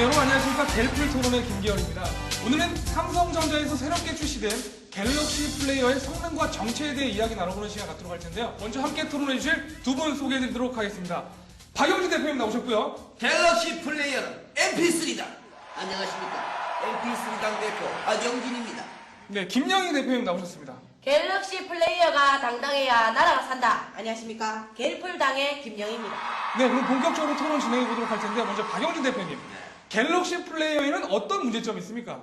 네, 여러분 안녕하십니까. 갤플 토론의 김기현입니다. 오늘은 삼성전자에서 새롭게 출시된 갤럭시 플레이어의 성능과 정체에 대해 이야기 나눠보는 시간 갖도록 할 텐데요. 먼저 함께 토론해 주실 두 분 소개해드리도록 하겠습니다. 박영진 대표님 나오셨고요. 갤럭시 플레이어는 MP3다. 안녕하십니까. MP3 당 대표 박영진입니다. 네, 김영희 대표님 나오셨습니다. 갤럭시 플레이어가 당당해야 나라가 산다. 안녕하십니까. 갤플당의 김영입니다. 네, 그럼 본격적으로 토론 진행해 보도록 할 텐데요. 먼저 박영진 대표님. 갤럭시 플레이어에는 어떤 문제점이 있습니까?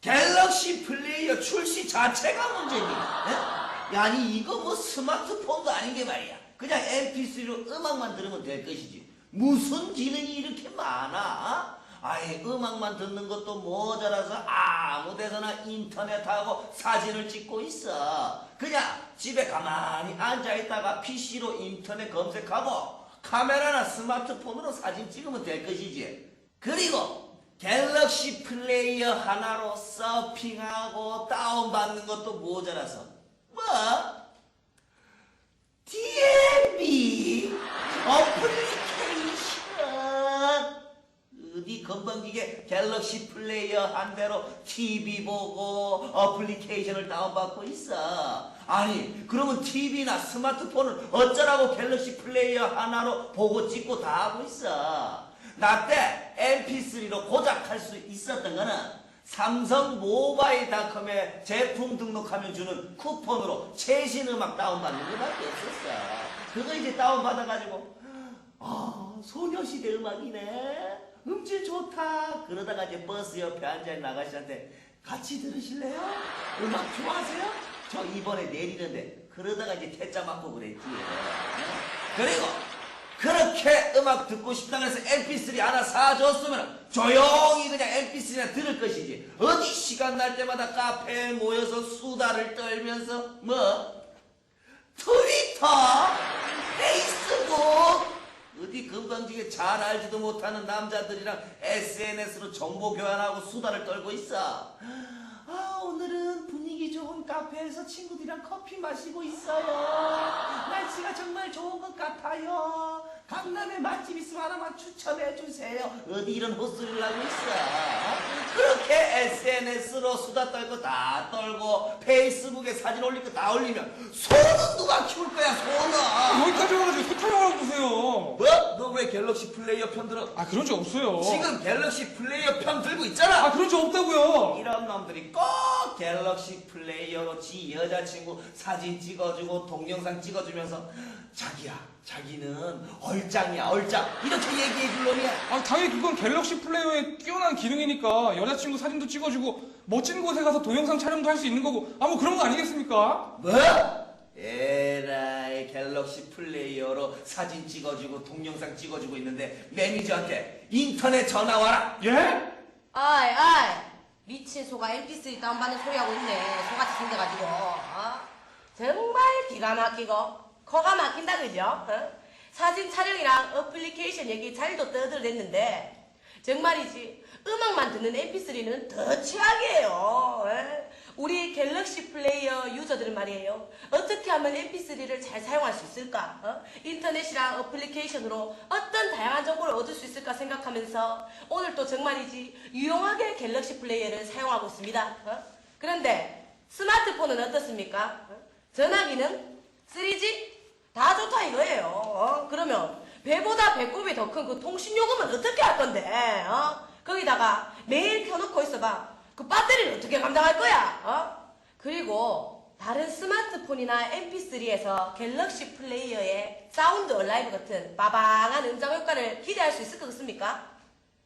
갤럭시 플레이어 출시 자체가 문제입니다. 예? 야, 아니 이거 뭐 스마트폰도 아닌 게 말이야. 그냥 MP3로 음악만 들으면 될 것이지. 무슨 기능이 이렇게 많아? 아예 음악만 듣는 것도 모자라서 아무 데서나 인터넷하고 사진을 찍고 있어. 그냥 집에 가만히 앉아있다가 PC로 인터넷 검색하고 카메라나 스마트폰으로 사진 찍으면 될 것이지. 그리고 갤럭시 플레이어 하나로 서핑하고 다운받는 것도 모자라서 뭐? DMB 어플리케이션. 어디 건방지게 갤럭시 플레이어 한 대로 TV 보고 어플리케이션을 다운받고 있어. 아니 그러면 TV나 스마트폰을 어쩌라고 갤럭시 플레이어 하나로 보고 찍고 다 하고 있어 나 때 MP3로 고작 할 수 있었던 거는 삼성 모바일닷컴에 제품 등록하면 주는 쿠폰으로 최신 음악 다운받는 거밖에 없었어. 그거 이제 다운받아가지고, 아, 소녀시대 음악이네. 음질 좋다. 그러다가 이제 버스 옆에 앉아있는 아가씨한테 같이 들으실래요? 음악 좋아하세요? 저 이번에 내리는데. 그러다가 이제 퇴짜 맞고 그랬지. 그리고 그렇게 음악 듣고 싶다 그래서 MP3 하나 사줬으면 조용히 그냥 MP3나 들을 것이지. 어디 시간 날 때마다 카페에 모여서 수다를 떨면서 뭐 트위터, 페이스북 어디 건방지게 잘 알지도 못하는 남자들이랑 SNS로 정보 교환하고 수다를 떨고 있어. 아 오늘은 분위기 좋은 카페에서 친구들이랑 커피 마시고 있어요. 날씨가 정말 좋은 것 같아요. 강남에 맛집 있으면 하나만 추천해 주세요. 어디 이런 헛소리를 하고 있어. 그렇게 SNS로 수다 떨고 다 떨고 페이스북에 사진 올릴 거다 올리면 소는 누가 키울 거야 소는. 여기까지 와가지고 소탈하고 보세요. 뭐? 너 왜 갤럭시 플레이어 편 들어? 아, 그런 적 없어요. 지금 갤럭시 플레이어 편 들고 있잖아. 아, 그런 적 없다고요. 이런 놈들이 꼭 갤럭시 플레이어로 지 여자친구 사진 찍어주고 동영상 찍어주면서 자기야 자기는 얼짱이야 얼짱 이렇게 얘기해 줄 놈이야 아, 당연히 그건 갤럭시 플레이어의 뛰어난 기능이니까 여자친구 사진도 찍어주고 멋진 곳에 가서 동영상 촬영도 할 수 있는 거고 아, 뭐 그런 거 아니겠습니까? 뭐? 에라이 갤럭시 플레이어로 사진 찍어주고 동영상 찍어주고 있는데 매니저한테 인터넷 전화 와라 예? 아이, 아이. 미친 소가 MP3 다운받는 소리 하고 있네. 소같이 생겨가지고. 어? 정말 기가 막히고, 코가 막힌다, 그죠? 어? 사진 촬영이랑 어플리케이션 얘기 잘도 떠들었는데, 정말이지. 음악만 듣는 MP3는 더 최악이에요. 에? 우리 갤럭시 플레이어 유저들은 말이에요. 어떻게 하면 MP3를 잘 사용할 수 있을까? 어? 인터넷이랑 어플리케이션으로 어떤 다양한 정보를 얻을 수 있을까 생각하면서 오늘 또 정말이지 유용하게 갤럭시 플레이어를 사용하고 있습니다. 어? 그런데 스마트폰은 어떻습니까? 어? 전화기는 3G 다 좋다 이거예요. 어? 그러면 배보다 배꼽이 더 큰 그 통신 요금은 어떻게 할 건데? 어? 거기다가 매일 켜놓고 있어봐. 그 배터리를 어떻게 감당할 거야? 어? 그리고 다른 스마트폰이나 MP3에서 갤럭시 플레이어의 사운드 얼라이브 같은 빠방한 음장 효과를 기대할 수 있을 것 같습니까?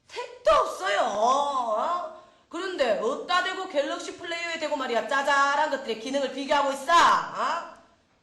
택도 없어요. 어? 그런데 어디다 대고 갤럭시 플레이어에 대고 말이야 짜잘한 것들의 기능을 비교하고 있어. 어?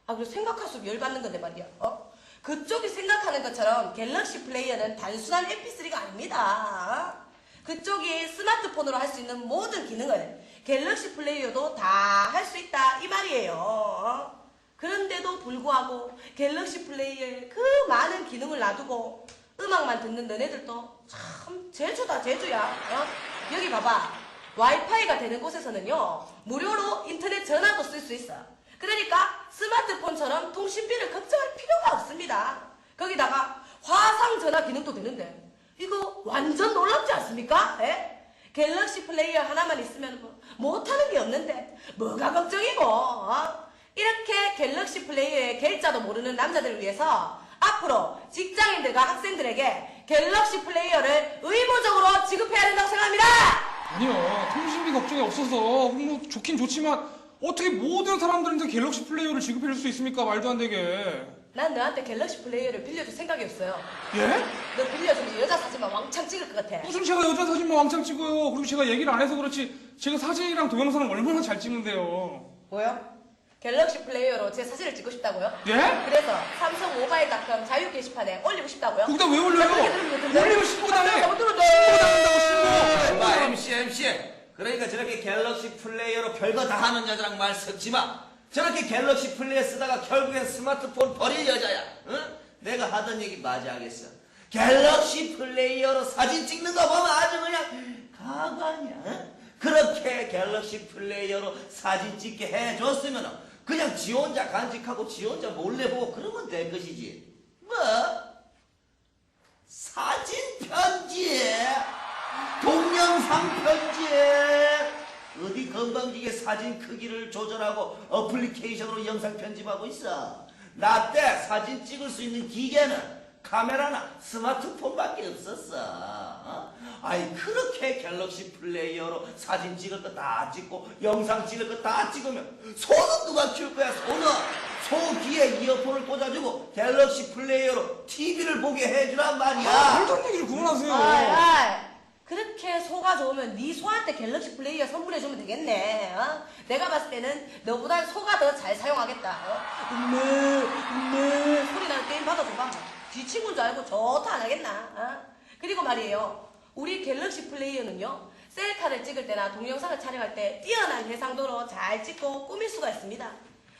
아 그리고 생각할수록 열받는 건데 말이야. 어? 그쪽이 생각하는 것처럼 갤럭시 플레이어는 단순한 MP3가 아닙니다. 어? 그쪽이 스마트폰으로 할 수 있는 모든 기능을 갤럭시 플레이어도 다 할 수 있다 이 말이에요. 어? 그런데도 불구하고 갤럭시 플레이어에 그 많은 기능을 놔두고 음악만 듣는 너네들도 참 제주다 제주야. 어? 여기 봐봐. 와이파이가 되는 곳에서는요 무료로 인터넷 전화도 쓸 수 있어. 그러니까 스마트폰처럼 통신비를 걱정할 필요가 없습니다. 거기다가 화상 전화 기능도 되는데 이거 완전 놀랍지 않습니까? 않습니까? 예? 갤럭시 플레이어 하나만 있으면 뭐 못하는 게 없는데 뭐가 걱정이고 어? 이렇게 갤럭시 플레이어의 갤자도 모르는 남자들을 위해서 앞으로 직장인들과 학생들에게 갤럭시 플레이어를 의무적으로 지급해야 된다고 생각합니다. 아니요, 통신비 걱정이 없어서 뭐 좋긴 좋지만 어떻게 모든 사람들한테 갤럭시 플레이어를 지급해줄 수 있습니까? 말도 안 되게. 난 너한테 갤럭시 플레이어를 빌려줄 생각이 없어요. 예? 너 빌려주면 여자 사진만 왕창 찍을 것 같아. 무슨 제가 여자 사진만 왕창 찍어요. 그리고 제가 얘기를 안 해서 그렇지 제가 사진이랑 동영상을 얼마나 잘 찍는데요. 뭐요? 갤럭시 플레이어로 제 사진을 찍고 싶다고요? 예? 그래서 삼성 모바일.com 자유 게시판에 올리고 싶다고요? 거기다 왜 올려요? 그렇게 좋던데. 올리면 신고 당해. 신고 당한다고 신고. 봐 MC MC 그러니까 저렇게 갤럭시 플레이어로 별거 다 하는 여자랑 말 섞지 마 저렇게 갤럭시 플레이어 쓰다가 결국엔 스마트폰 버릴 여자야. 응? 내가 하던 얘기 맞아 하겠어. 갤럭시 플레이어로 사진 찍는 거 보면 아주 그냥 가관이야. 응? 그렇게 갤럭시 플레이어로 사진 찍게 해줬으면 그냥 지 혼자 간직하고 지 혼자 몰래 보고 그러면 될 것이지. 뭐? 사진 편지 동영상 편지 어디 건방지게 사진 크기를 조절하고 어플리케이션으로 영상 편집하고 있어 나 때 사진 찍을 수 있는 기계는 카메라나 스마트폰밖에 없었어 어? 아이 그렇게 갤럭시 플레이어로 사진 찍을 거 다 찍고 영상 찍을 거 다 찍으면 손은 누가 키울 거야 손은 소 귀에 이어폰을 꽂아주고 갤럭시 플레이어로 TV를 보게 해주란 말이야 아, 되는 얘기를 그만하세요. 아이, 아 이. 그렇게 소가 좋으면 네 소한테 갤럭시 플레이어 선물해주면 되겠네. 어? 내가 봤을 때는 너보단 소가 더 잘 사용하겠다. 어? 음메, 음메 소리 나는 게임 받아줘봐. 지 친구인 줄 알고 좋다 안 하겠나. 어? 그리고 말이에요. 우리 갤럭시 플레이어는요. 셀카를 찍을 때나 동영상을 촬영할 때 뛰어난 해상도로 잘 찍고 꾸밀 수가 있습니다.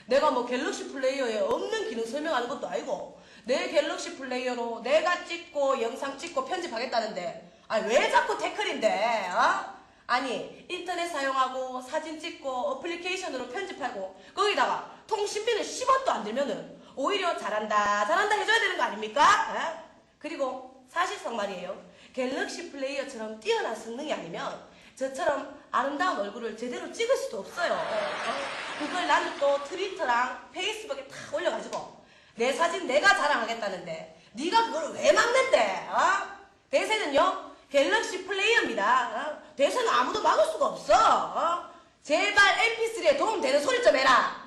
내가 뭐 갤럭시 플레이어에 없는 기능 설명하는 것도 아니고 내 갤럭시 플레이어로 내가 찍고 영상 찍고 편집하겠다는데 아니 왜 자꾸 태클인데 어? 아니 인터넷 사용하고 사진 찍고 어플리케이션으로 편집하고 거기다가 통신비는 10원도 안 들면은 오히려 잘한다 잘한다 해줘야 되는 거 아닙니까? 어? 그리고 사실상 말이에요 갤럭시 플레이어처럼 뛰어난 성능이 아니면 저처럼 아름다운 얼굴을 제대로 찍을 수도 없어요. 어? 그걸 나는 또 트위터랑 페이스북에 다 올려가지고 내 사진 내가 자랑하겠다는데 네가 그걸 왜 막는데? 어? 대세는요 갤럭시 플레이어입니다. 어? 대세는 아무도 막을 수가 없어. 어? 제발 MP3에 도움되는 소리 좀 해라.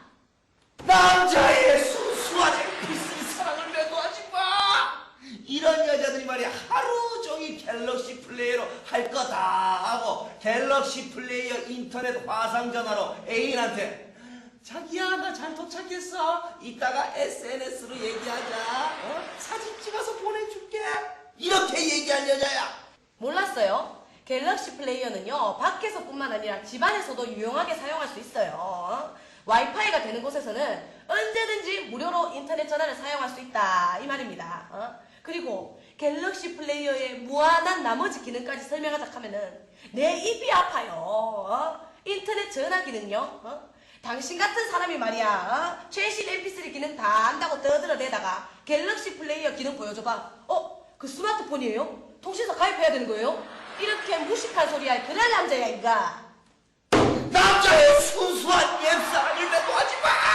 남자의 순수한 NPC 사랑을 매도하지 마! 이런 여자들이 말이야 하루 종일 갤럭시 플레이어로 할 거 다 하고 갤럭시 플레이어 인터넷 화상 전화로 애인한테 자기야 나 잘 도착했어 이따가 SNS로 얘기하자 어? 사진 찍어서 보내줄게 이렇게 얘기할 여자야 몰랐어요? 갤럭시 플레이어는요, 밖에서뿐만 아니라 집안에서도 유용하게 사용할 수 있어요. 어? 와이파이가 되는 곳에서는 언제든지 무료로 인터넷 전화를 사용할 수 있다. 이 말입니다. 어? 그리고 갤럭시 플레이어의 무한한 나머지 기능까지 설명하자 하면은 내 입이 아파요. 어? 인터넷 전화 기능요. 어? 당신 같은 사람이 말이야 어? 최신 mp3 기능 다 안다고 떠들어대다가 갤럭시 플레이어 기능 보여줘봐 어? 그 스마트폰이에요? 통신사 가입해야 되는 거예요? 이렇게 무식한 소리야 그럴 남자야 인가 남자의 순수한 옛사랑을 매도하지 마